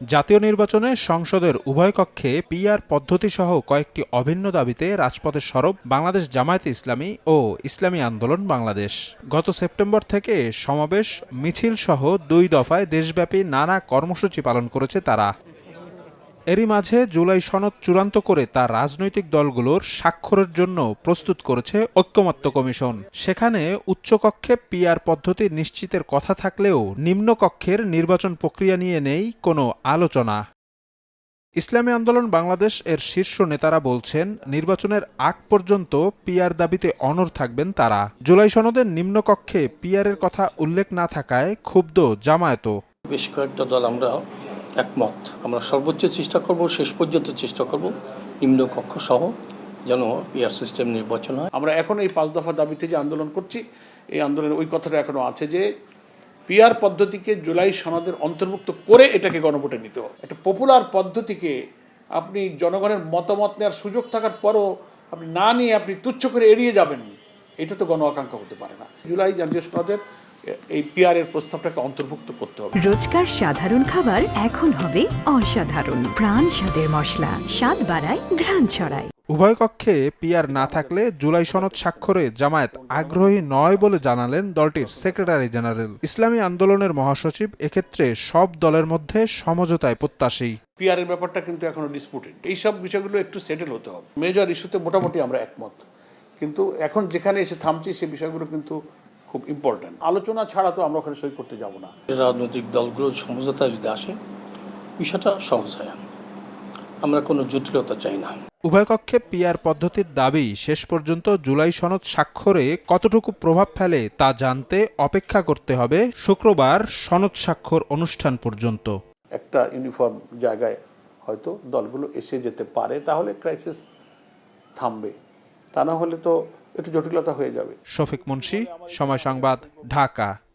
জাতীয় নির্বাচনে সংসদের উভয় কক্ষে পিআর পদ্ধতিসহ কয়েকটি অভিন্ন দাবিতে রাজপথে সরব বাংলাদেশ জামায়াত ইসলামী ও ইসলামী আন্দোলন বাংলাদেশ। গত সেপ্টেম্বর থেকে সমাবেশ, মিছিল সহ দুই দফায় দেশব্যাপী নানা কর্মসূচি পালন করেছে তারা। এরই মাঝে জুলাই সনদ চূড়ান্ত করে তা রাজনৈতিক দলগুলোর স্বাক্ষরের জন্য প্রস্তুত করেছে ঐক্যমত্য কমিশন। সেখানে উচ্চকক্ষে পিআর পদ্ধতি নিশ্চিতের কথা থাকলেও নিম্নকক্ষের নির্বাচন প্রক্রিয়া নিয়ে নেই কোনো আলোচনা। ইসলামী আন্দোলন বাংলাদেশ এর শীর্ষ নেতারা বলছেন, নির্বাচনের আগ পর্যন্ত পিআর দাবিতে অনড় থাকবেন তারা। জুলাই সনদের নিম্নকক্ষে পিআরের কথা উল্লেখ না থাকায় ক্ষুব্ধ জামায়াতও। বেশ কয়েকটা দল আমরা একমত। আমরা সর্বোচ্চ চেষ্টা করব, শেষ পর্যন্ত চেষ্টা করব নিম্নকক্ষ সহ যেন পিআর সিস্টেম নির্বাচন হয়। আমরা এখন এই পাঁচ দফা দাবিতে যে আন্দোলন করছি, এই আন্দোলনের ওই কথাটা এখনও আছে যে, পিআর পদ্ধতিকে জুলাই সনদের অন্তর্ভুক্ত করে এটাকে গণভোটে নিতে হবে। একটা পপুলার পদ্ধতিকে আপনি জনগণের মতামত নেওয়ার সুযোগ থাকার পরও আপনি না নিয়ে আপনি তুচ্ছ করে এড়িয়ে যাবেন, এটা তো গণ আকাঙ্ক্ষা হতে পারে না। জুলাই জাতীয় সনদের এই পিআর এর প্রস্তাবটাকে অন্তর্ভুক্ত করতে হবে। রোজকার সাধারণ খাবার এখন হবে অসাধারণ। প্রাণ স্বাদের মশলা স্বাদ বাড়ায় ঘ্রাণ ছড়ায়। উভয় কক্ষে পিআর না থাকলে জুলাই সনদ স্বাক্ষরে জামায়াত আগ্রহী নয় বলে জানালেন দলটির সেক্রেটারি জেনারেল। ইসলামী আন্দোলনের মহাসচিব এক্ষেত্রে সব দলের মধ্যে সমঝোতায় প্রত্যাশী। পিআর এর ব্যাপারটা কিন্তু এখনও ডিসপুটেড এইসব বিষয়গুলো একটু সেটেল হতে হবে। মেজর ইস্যুতে মোটামুটি আমরা একমত। কিন্তু এখন যেখানে এসে থামছি সে বিষয়গুলো কিন্তু খুব ইম্পর্ট্যান্ট আলোচনা ছাড়া তো আমরা ওখানে সই করতে যাব না। রাজনৈতিক দলগুলো সমঝোতা যদি আসে বিষয়টা সহজ হয়। আমরা কোনো জটিলতা চাই না। উভয় কক্ষে পিআর পদ্ধতির দাবি শেষ পর্যন্ত জুলাই সনদ স্বাক্ষরে কতটুকু প্রভাব ফেলে তা জানতে অপেক্ষা করতে হবে শুক্রবার সনদ স্বাক্ষর অনুষ্ঠান পর্যন্ত। একটা ইউনিফর্ম জায়গায় হয়তো দলগুলো এসে যেতে পারে তাহলে ক্রাইসিস থামবে। তা না হলে তো একটু জটিলতা হয়ে যাবে। শফিক মুন্সি সময় সংবাদ ঢাকা।